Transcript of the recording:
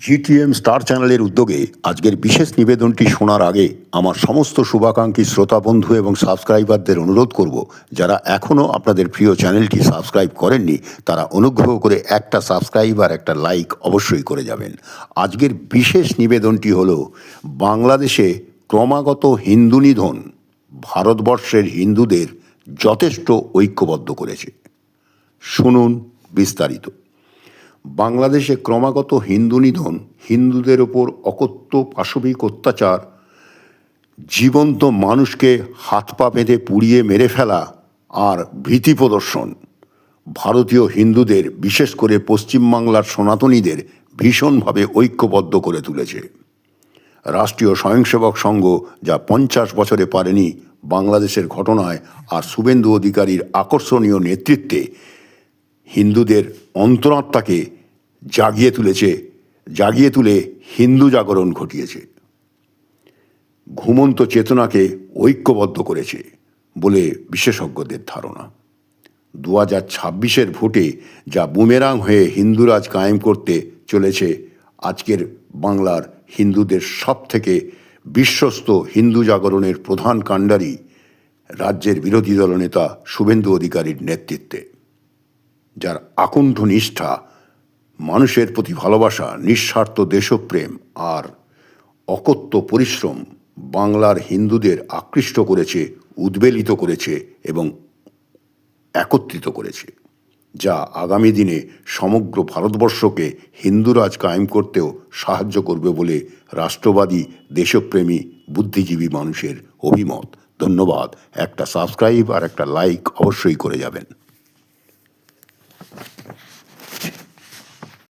GTM star চ্যানেলের উদ্যোগে আজকের বিশেষ নিবেদনটি শোনার আগে আমার সমস্ত শুভাকাঙ্ক্ষী শ্রোতা বন্ধু এবং সাবস্ক্রাইবারদের অনুরোধ করব, যারা এখনও আপনাদের প্রিয় চ্যানেলটি সাবস্ক্রাইব করেননি, তারা অনুগ্রহ করে একটা সাবস্ক্রাইব আর একটা লাইক অবশ্যই করে যাবেন। আজকের বিশেষ নিবেদনটি হলো, বাংলাদেশে ক্রমাগত হিন্দু নিধন ভারতবর্ষের হিন্দুদের যথেষ্ট ঐক্যবদ্ধ করেছে। শুনুন বিস্তারিত। বাংলাদেশে ক্রমাগত হিন্দু নিধন, হিন্দুদের ওপর অকথ্য পাশবিক অত্যাচার, জীবন্ত মানুষকে হাত পা বেঁধে পুড়িয়ে মেরে ফেলা আর ভীতি প্রদর্শন। ভারতীয় হিন্দুদের, বিশেষ করে পশ্চিমবাংলার সনাতনীদের, ভীষণভাবে ঐক্যবদ্ধ করে তুলেছে। রাষ্ট্রীয় স্বয়ংসেবক সংঘ, যা পঞ্চাশ বছরে পারেনি বাংলাদেশের ঘটনায় আর শুভেন্দু অধিকারীর আকর্ষণীয় নেতৃত্বে হিন্দুদের অন্তরাত্মাকে জাগিয়ে তুলেছে, জাগিয়ে তুলে হিন্দু জাগরণ ঘটিয়েছে। ঘুমন্ত চেতনাকে ঐক্যবদ্ধ করেছে বলে বিশেষজ্ঞদের ধারণা। দু হাজার ছাব্বিশের ভোটে যা বুমেরাং হয়ে হিন্দুরাজ কায়েম করতে চলেছে, আজকের বাংলার হিন্দুদের সব থেকে বিশ্বস্ত হিন্দু জাগরণের প্রধান কাণ্ডারি রাজ্যের বিরোধী দলনেতা শুভেন্দু অধিকারীর নেতৃত্বে। যার আকণ্ঠ নিষ্ঠা, মানুষের প্রতি ভালোবাসা, নিঃস্বার্থ দেশপ্রেম আর অকথ্য পরিশ্রম বাংলার হিন্দুদের আকৃষ্ট করেছে, উদ্বেলিত করেছে এবং একত্রিত করেছে, যা আগামী দিনে সমগ্র ভারতবর্ষকে হিন্দুরাজ কায়েম করতেও সাহায্য করবে বলে রাষ্ট্রবাদী দেশপ্রেমী, বুদ্ধিজীবী মানুষের অভিমত। ধন্যবাদ। একটা সাবস্ক্রাইব আর একটা লাইক অবশ্যই করে যাবেন।